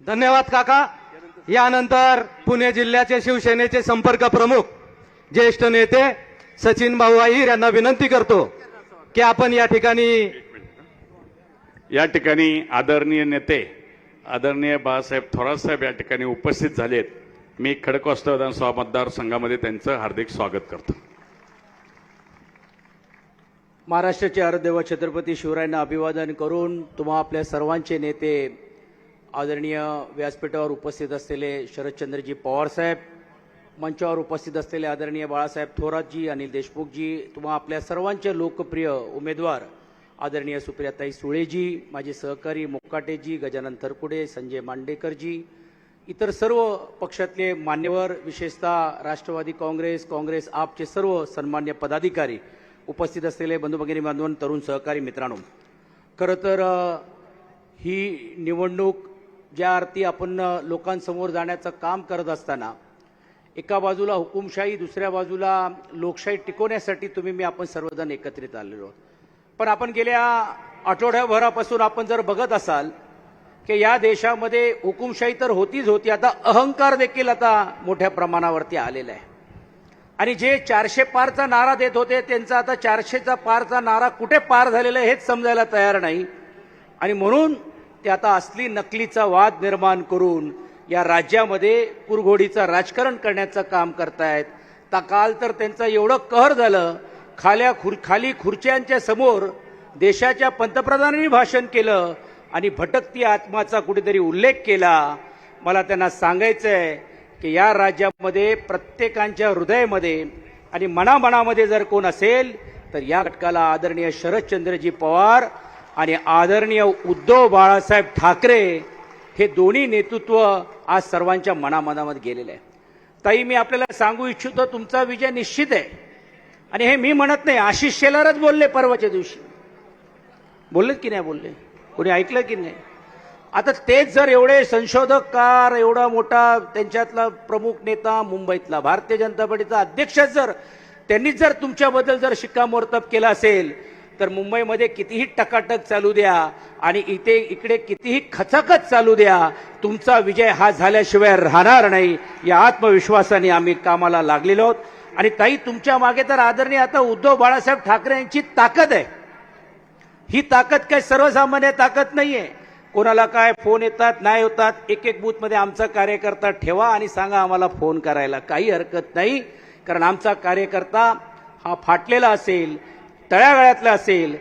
धन्यवाद काका. यानंतर पुणे जिल्ह्याचे शिवसेनेचे संपर्क प्रमुख ज्येष्ठ नेते सचिन भाऊ अहिर यांना विनंती करतो की आपण या ठिकाणी या ठिकाणी आदरणीय नेते आदरणीय बाळासाहेब थोरात साहेब या ठिकाणी उपस्थित झालेत. मी खडकवासला विधानसभा मतदारसंघामध्ये त्यांचं हार्दिक स्वागत करतो. महाराष्ट्राचे आराध्यव छत्रपती शिवरायांना अभिवादन करून तुम्हा आपल्या सर्वांचे नेते आदरणीय व्यासपीठावर उपस्थित असलेले शरदचंद्रजी पवारसाहेब मंचावर उपस्थित असलेले आदरणीय बाळासाहेब थोरातजी अनिल देशमुखजी तुम्हा आपल्या सर्वांचे लोकप्रिय उमेदवार आदरणीय सुप्रियाताई सुळेजी माझे सहकारी मुक्काटेजी गजानन थरकुडे संजय मांडेकरजी इतर सर्व पक्षातले मान्यवर विशेषतः राष्ट्रवादी काँग्रेस काँग्रेस आपचे सर्व सन्मान्य पदाधिकारी उपस्थित असलेले बंधू भगिनी बांधवन तरुण सहकारी मित्रांनो. खरं तर ही निवडणूक ज्या अर्थी आपण लोकांसमोर जाण्याचं काम करत असताना एका बाजूला हुकुमशाही दुसऱ्या बाजूला लोकशाही टिकवण्यासाठी तुम्ही मी आपण सर्वजण एकत्रित आलेलो आहोत. पण आपण गेल्या आठवड्याभरापासून आपण जर बघत असाल की या देशामध्ये हुकुमशाही तर होतीच होती आता अहंकार देखील आता मोठ्या प्रमाणावरती आलेला आहे. आणि जे चारशे पारचा नारा देत होते त्यांचा आता चारशेचा पारचा नारा कुठे पार झालेला आहे हेच समजायला तयार नाही. आणि म्हणून ते आता असली नकलीचा वाद निर्माण करून या राज्यामध्ये कुरघोडीचं राजकारण करण्याचं काम करतायत. ता काल तर त्यांचं एवढं कहर झालं खाल्या खुर खाली खुर्च्यांच्या समोर देशाच्या पंतप्रधानांनी भाषण केलं आणि भटकती आत्माचा कुठेतरी उल्लेख केला. मला त्यांना सांगायचं आहे की या राज्यामध्ये प्रत्येकांच्या हृदयामध्ये आणि मनामनामध्ये जर कोण असेल तर या घटकाला आदरणीय शरदचंद्रजी पवार आणि आदरणीय उद्धव बाळासाहेब ठाकरे हे दोन्ही नेतृत्व आज सर्वांच्या मनामनामध्ये गेलेलं आहे ताई मी आपल्याला सांगू इच्छितो तुमचा विजय निश्चित आहे. आणि हे मी म्हणत नाही आशिष शेलारच बोलले परवाच्या दिवशी. बोललेत की नाही बोलले? कोणी ऐकलं की नाही? आता तेच जर एवढे संशोधककार एवढा मोठा त्यांच्यातला प्रमुख नेता मुंबईतला भारतीय जनता पार्टीचा अध्यक्ष जर त्यांनीच जर तुमच्याबद्दल जर शिक्कामोर्तब केला असेल तर मुंबईमध्ये कितीही टकाटक चालू द्या आणि इथे इकडे कितीही खचाखच चालू द्या तुमचा विजय हा झाल्याशिवाय राहणार नाही. या आत्मविश्वासाने आम्ही कामाला लागलेलो आहोत. आणि ताई तुमच्या मागे तर आदरणीय आता उद्धव बाळासाहेब ठाकरे यांची ताकद आहे. ही ताकद काय सर्वसामान्य ताकद नाहीये. कोणाला काय फोन येतात नाही होतात एक एक बूथमध्ये आमचा कार्यकर्ता ठेवा आणि सांगा आम्हाला फोन करायला. काही हरकत नाही कारण आमचा कार्यकर्ता हा फाटलेला असेल. तळ्यागळ्यातला असेल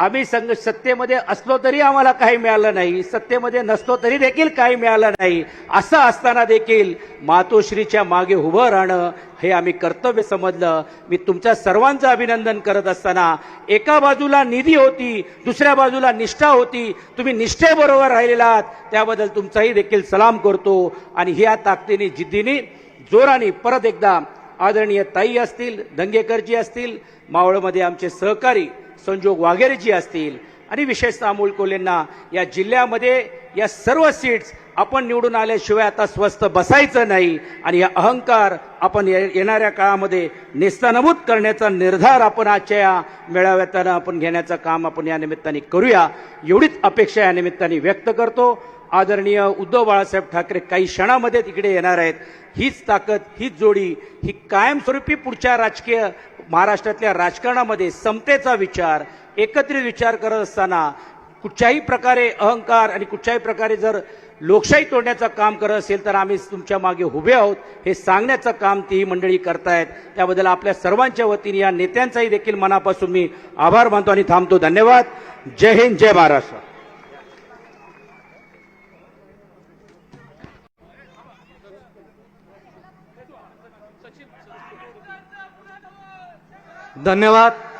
आम्ही संघ सत्तेमध्ये असलो तरी आम्हाला काही मिळालं नाही सत्तेमध्ये नसलो तरी देखील काही मिळालं नाही असं असताना देखील मातोश्रीच्या मागे उभं राहणं हे आम्ही कर्तव्य समजलं. मी तुमच्या सर्वांचं अभिनंदन करत असताना एका बाजूला निधी होती दुसऱ्या बाजूला निष्ठा होती तुम्ही निष्ठेबरोबर राहिलेला आहात त्याबद्दल तुमचाही देखील सलाम करतो. आणि ह्या ताकदीने जिद्दीने जोराने परत एकदा आदरणीय ताई असतील दंगेकरजी असतील मावळमध्ये आमचे सहकारी संजोग वाघेरेजी असतील आणि विशेषतः अमोल कोलेंना या जिल्ह्यामध्ये या सर्व सीट्स आपण निवडून आल्याशिवाय आता स्वस्त बसायचं नाही आणि या अहंकार आपण ये- येणाऱ्या काळामध्ये नेस्तानभूत करण्याचा निर्धार आपण आजच्या या मेळाव्यात आपण घेण्याचं काम आपण या निमित्ताने करूया. एवढीच अपेक्षा या निमित्ताने व्यक्त करतो. आदरणीय उद्धव बाळासाहेब ठाकरे काही क्षणामध्ये तिकडे येणार आहेत. हीच ताकद हीच जोडी ही कायमस्वरूपी पुढच्या राजकीय महाराष्ट्रातल्या राजकारणामध्ये समतेचा विचार एकत्रित विचार करत असताना कुठच्याही प्रकारे अहंकार आणि कुठच्याही प्रकारे जर लोकशाही तोडण्याचं काम करत असेल तर आम्ही तुमच्या मागे उभे आहोत. हे सांगण्याचं काम ती मंडळी करतायत. त्याबद्दल आपल्या सर्वांच्या वतीने या नेत्यांचाही देखील मनापासून मी आभार मानतो आणि थांबतो. धन्यवाद. जय हिंद जय महाराष्ट्र. धन्यवाद.